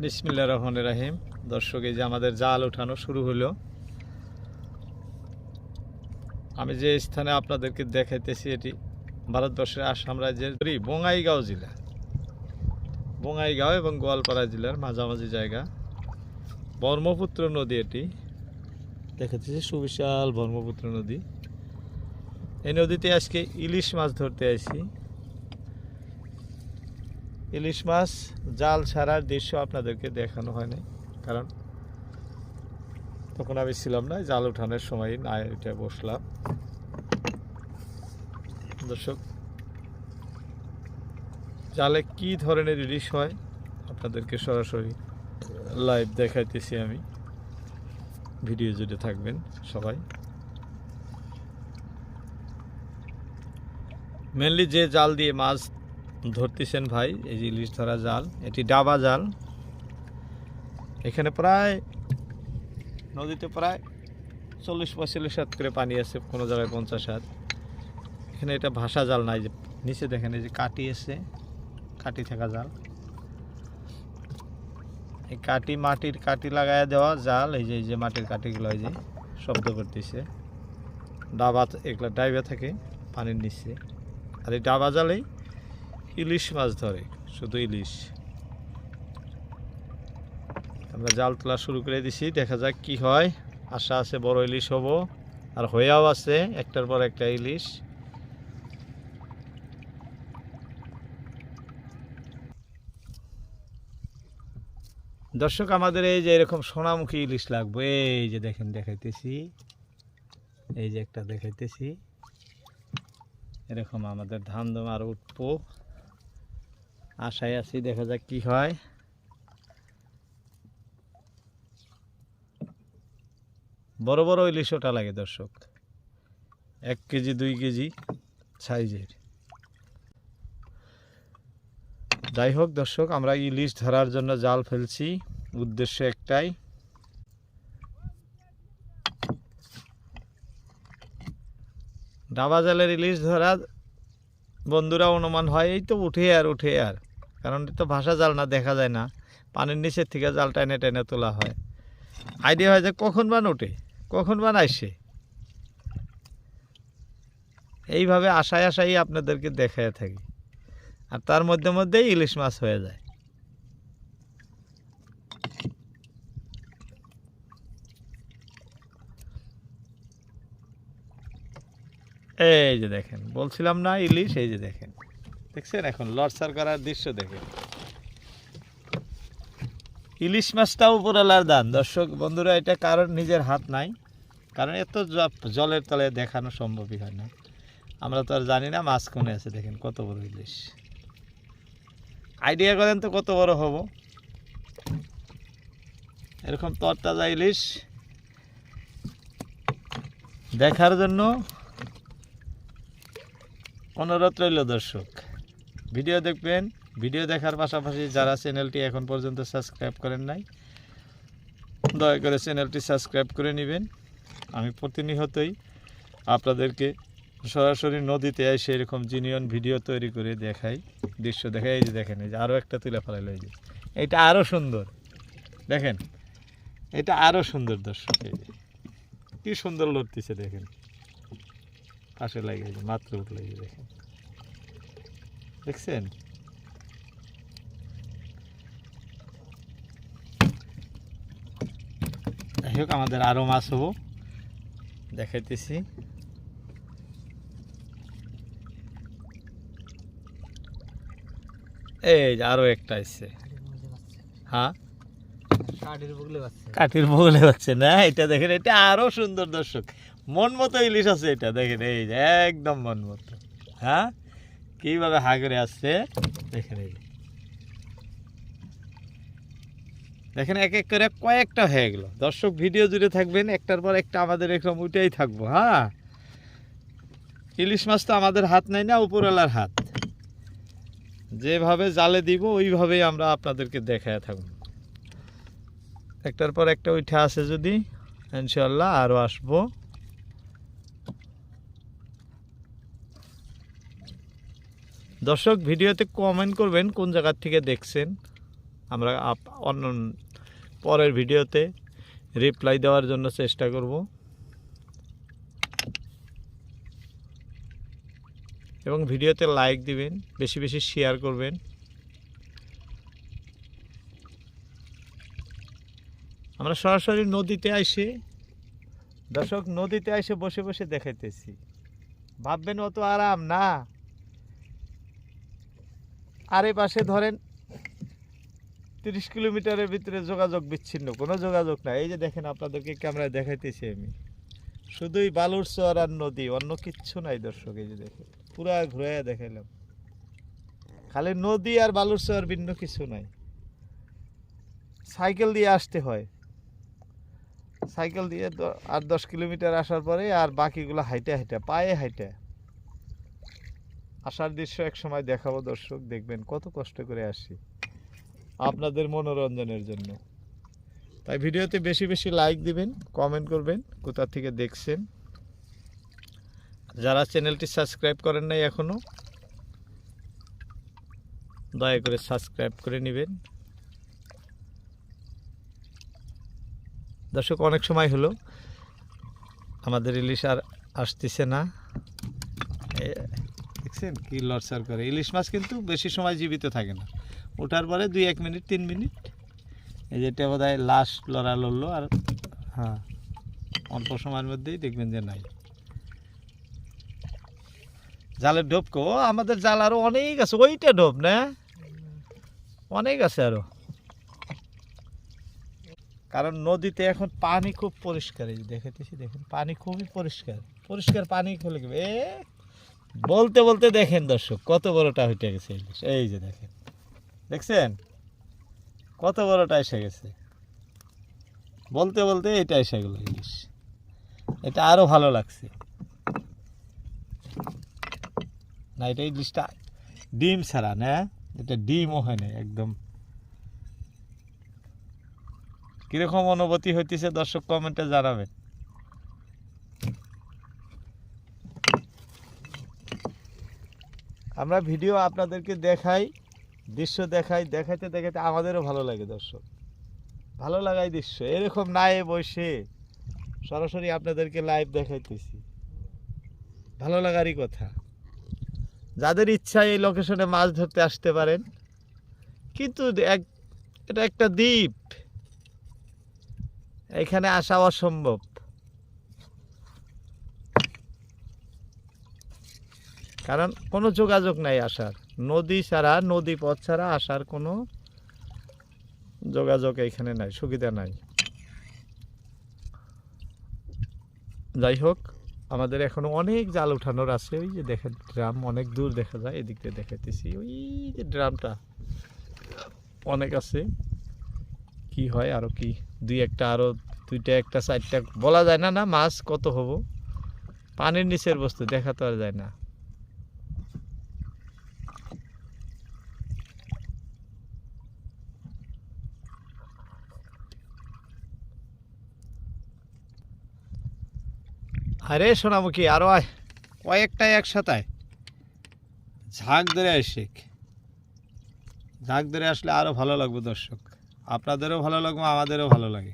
বিসমিল্লা রহমান রাহিম। দর্শক, এই যে আমাদের জাল ওঠানো শুরু হলো। আমি যে স্থানে আপনাদেরকে দেখাইতেছি, এটি ভারতবর্ষের আসাম রাজ্যের বঙ্গাইগাঁও জেলা। বঙ্গাইগাঁও এবং গোয়ালপাড়া জেলার মাঝামাঝি জায়গা। ব্রহ্মপুত্র নদী এটি। দেখাতেছি সুবিশাল ব্রহ্মপুত্র নদী। এই নদীতে আজকে ইলিশ মাছ ধরতে আসি ইলিশ মাছ, জাল ছাড়ার দৃশ্য আপনাদেরকে দেখানো হয়নি, কারণ তখন আমি ছিলাম না, জাল উঠানোর সময় না এটা বসলাম। দর্শক, জালে কি ধরনের ইলিশ হয় আপনাদেরকে সরাসরি লাইভ দেখাইতেছি আমি। ভিডিও জুড়ে থাকবেন সবাই। মেনলি যে জাল দিয়ে মাছ ধরতেছেন ভাই, এই যে ইলিশ ধরা জাল, এটি ডাবা জাল। এখানে প্রায়, নদীতে প্রায় চল্লিশ পঁয়তাল্লিশ হাত করে পানি আছে, কোনো জায়গায় পঞ্চাশ হাত। এখানে এটা ভাষা জাল নাই, যে নিচে দেখেন, এই যে কাটি আছে কাটি থাকা জাল। এই কাটি মাটির কাটি লাগায় দেওয়া জাল, এই যে এই যে মাটির কাটিগুলো, এই যে শব্দ করতেছে। ডাবা এগুলো ডাইবে থাকে, পানির নিচে। আর এই ডাবা জালেই ইলিশ মাছ ধরে, শুধু ইলিশ। আমরা জাল তোলা শুরু করে দিছি, দেখা যাক কি হয়। আশা আছে বড় ইলিশ হব, আর হয়েও আছে, একটার পর একটা ইলিশ। দর্শক, আমাদের এই যে এরকম সোনামুখী ইলিশ লাগবে, এই যে দেখেন, দেখাইতেছি। এই যে একটা দেখাইতেছি। এরকম আমাদের ধান দম আর উঠবো। আশায় আছি, দেখা যাক কি হয়। বড় বড় ইলিশ ওটা লাগে দর্শক। এক কেজি, দুই কেজি সাইজের। যাই হোক দর্শক, আমরা ইলিশ ধরার জন্য জাল ফেলছি, উদ্দেশ্য একটাই। ডাবা জালের ইলিশ ধরা বন্ধুরা অনুমান হয়, এই তো উঠে আর উঠে আর। কারণ তো ভাষা জাল না, দেখা যায় না। পানির নিচের থেকে জাল টেনে টেনে তোলা হয়। আইডিয়া হয় যে কখন বান ওঠে কখন বান আসে। এইভাবে আশায় আশাই আপনাদেরকে দেখায় থাকি। আর তার মধ্যে মধ্যেই ইলিশ মাছ হয়ে যায়। এই যে দেখেন, বলছিলাম না ইলিশ, এই যে দেখেন। দেখছেন? এখন লড়সার করার দৃশ্য দেখেন ইলিশ মাছটাও উপরালার দান। দর্শক, বন্ধুরা, এটা কারণ নিজের হাত নাই। কারণ এত জলের তলে দেখানো সম্ভবই হয় না। আমরা তো আর জানি না মাছ কোনে আছে। দেখেন, কত বড় ইলিশ। আইডিয়া করেন তো কত বড় হব। এরকম তরতাজা ইলিশ দেখার জন্য অনুরোধ রইল দর্শক। ভিডিও দেখবেন। ভিডিও দেখার পাশাপাশি যারা চ্যানেলটি এখন পর্যন্ত সাবস্ক্রাইব করেন নাই, দয়া করে চ্যানেলটি সাবস্ক্রাইব করে নেবেন। আমি প্রতিনিয়তই আপনাদেরকে সরাসরি নদীতে এসে এরকম জিনিয়ন ভিডিও তৈরি করে দেখাই, দৃশ্য দেখাই। এই যে দেখেন, এই যে আরও একটা তুলে ফেলাইল, এই যে। এটা আরও সুন্দর। দেখেন, এটা আরও সুন্দর দর্শক, এই যে। কি সুন্দর লড়তেছে দেখেন। পাশে লাগে মাত্র এই দেখেন। দেখছেন? যাই হোক আমাদের আরও মাছ হব। দেখাইতেছি। এই যে আরও একটা এসছে হ্যাঁ? কাঠের বগলে পাচ্ছে না? এটা দেখেন এটা আরও সুন্দর দর্শক। মন মতো ইলিশ আছে এটা দেখেন এই যে একদম মন মতো। হ্যাঁ? কীভাবে হাগরে আসছে? দেখেন এই দেখেন এক এক করে কয়েকটা হয়ে গেল। দর্শক, ভিডিও জুড়ে থাকবেন, একটার পর একটা আমাদের এরকম উঠেই থাকব হ্যাঁ? ইলিশ মাছ তো আমাদের হাত নাই না, উপরওয়ালার হাত। যেভাবে জালে দিব, ওইভাবেই আমরা আপনাদেরকে দেখায় থাকব। একটার পর একটা উঠে আছে যদি ইনশাল্লাহ আরও আসব। দর্শক, ভিডিওতে কমেন্ট করবেন কোন জায়গার থেকে দেখছেন। আমরা অন্য পরের ভিডিওতে রিপ্লাই দেওয়ার জন্য চেষ্টা করব। এবং ভিডিওতে লাইক দিবেন, বেশি বেশি শেয়ার করবেন। আমরা সরাসরি নদীতে আইসে, দর্শক, নদীতে এসে বসে বসে দেখাইতেছি। ভাববেন অত আরাম, না। আরে পাশে ধরেন তিরিশ কিলোমিটারের ভিতরে যোগাযোগ বিচ্ছিন্ন, কোনো যোগাযোগ নাই। এই যে দেখেন আপনাদেরকে ক্যামেরায় দেখাইতেছি আমি। শুধুই বালুর চর আর নদী, অন্য কিচ্ছু নাই দর্শক, এই যে দেখেন। পুরা ঘুরে দেখাইলাম। খালি নদী আর বালুর চর ভিন্ন কিছু নাই। সাইকেল দিয়ে আসতে হয়। সাইকেল দিয়ে আট দশ কিলোমিটার আসার পরে আর বাকিগুলো হাইটে হাইটে, পায়ে হাইটে। আসার দৃশ্য এক সময় দেখাবো, দর্শক, দেখবেন কত কষ্ট করে আসি আপনাদের মনোরঞ্জনের জন্য। তাই ভিডিওতে বেশি বেশি লাইক দিবেন কমেন্ট করবেন, কোথা থেকে দেখছেন। যারা চ্যানেলটি সাবস্ক্রাইব করেন নাই এখনও, দয়া করে সাবস্ক্রাইব করে নেবেন। দর্শক, অনেক সময় হলো, আমাদের ইলিশ আর আসতেছে না। দেখছেন? কি লড়সার করে। ইলিশ মাছ কিন্তু বেশি সময় জীবিত থাকে না। ওঠার পরে দুই, এক মিনিট, তিন মিনিট। এই যেটা বোধ হয় লাশ লড়া লড়লো আর হ্যাঁ অল্প সময়ের মধ্যেই দেখবেন যে নাই। জালের ঢোপকো আমাদের জাল আরও অনেক আছে। ওইটা ঢোপ না? অনেক আছে আরও। কারণ নদীতে এখন পানি খুব পরিষ্কার। এই দেখাতেছি দেখেন, পানি খুবই পরিষ্কার। পরিষ্কার পানি খুলে গেবে বলতে বলতে দেখেন দর্শক, কত বড়টা হইতে গেছে ইলিশ। এই যে দেখেন। দেখছেন? কত বড়টা এসে গেছে। বলতে বলতে এটা এসে গেল ইলিশ। এটা আরও ভালো লাগছে। না, এটা ইলিশটা ডিম ছাড়া না এটা ডিমও হয় না একদম। কীরকম অনুভূতি হইতেছে দর্শক কমেন্টে জানাবেন। আমরা ভিডিও আপনাদেরকে দেখাই, দৃশ্য দেখাই, দেখাইতে দেখাইতে আমাদেরও ভালো লাগে দর্শক। ভালো লাগাই দৃশ্য। এরকম নাই বসে। সরাসরি আপনাদেরকে লাইভ দেখাইতেছি। ভালো লাগারই কথা। যাদের ইচ্ছা এই লোকেশনে মাছ ধরতে আসতে পারেন। কিন্তু এক এটা একটা দ্বীপ। এখানে আসা অসম্ভব। কারণ কোনো যোগাযোগ নাই আসার। নদী ছাড়া নদী পথ ছাড়া আসার কোনো যোগাযোগ এখানে নাই, সুবিধা নাই। যাই হোক, আমাদের এখনও অনেক জাল উঠানোর আছে। ওই যে দেখেন, ড্রাম অনেক দূর দেখা যায় এদিক দিয়ে দেখাইতেছি। ওই যে ড্রামটা, অনেক আছে। কি হয় আরও কি? দুই একটা আরও, দুইটা একটা, চারটা, বলা যায় না না মাছ কত হব। পানির নিচের বস্তু, দেখা তো আর যায় না। আরে সোনামুখী আরও আয়। কয়েকটাই একসাথে ঝাঁক ধরে আসে ঝাঁক ধরে আসলে আরও ভালো লাগবে দর্শক। আপনাদেরও ভালো লাগবে আমাদেরও ভালো লাগে।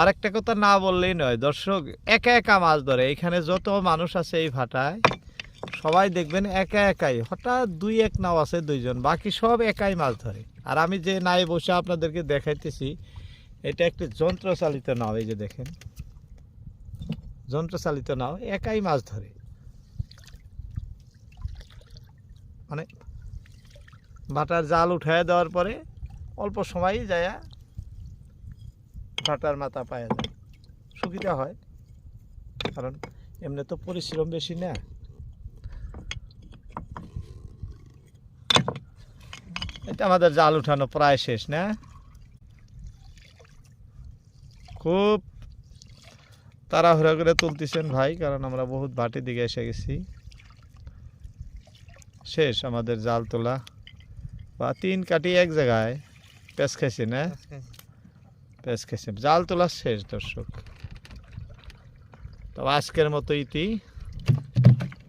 আরেকটা কথা না বললেই নয় দর্শক একা একা মাছ ধরে। এখানে যত মানুষ আছে এই ভাটায় সবাই দেখবেন একা একাই। হঠাৎ দুই এক নাও আছে দুইজন বাকি সব একাই মাছ ধরে। আর আমি যে নাই বসে আপনাদেরকে দেখাইতেছি, এটা একটি যন্ত্রচালিত নাও, এই যে দেখেন। যন্ত্রচালিত নাও, একাই মাছ ধরে। মানে ভাটার জাল উঠায় দেওয়ার পরে অল্প সময়ই যায় ভাটার মাথা পাওয়া যায়। সুবিধা হয়, কারণ এমনি তো পরিশ্রম বেশি না। এটা আমাদের জাল উঠানো প্রায় শেষ না? খুব তাড়াহুড়া করে তুলতেছেন ভাই কারণ আমরা বহুত ভাটির দিকে এসে গেছি। শেষ আমাদের জাল তোলা। বা তিন কাটি এক জায়গায় পেঁচ খাইছি না? পেঁচ খাইছে জাল তোলা শেষ দর্শক। তবে আজকের মতো ইতি।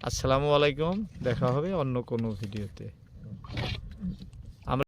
আসসালামু আলাইকুম দেখা হবে অন্য কোনো ভিডিওতে।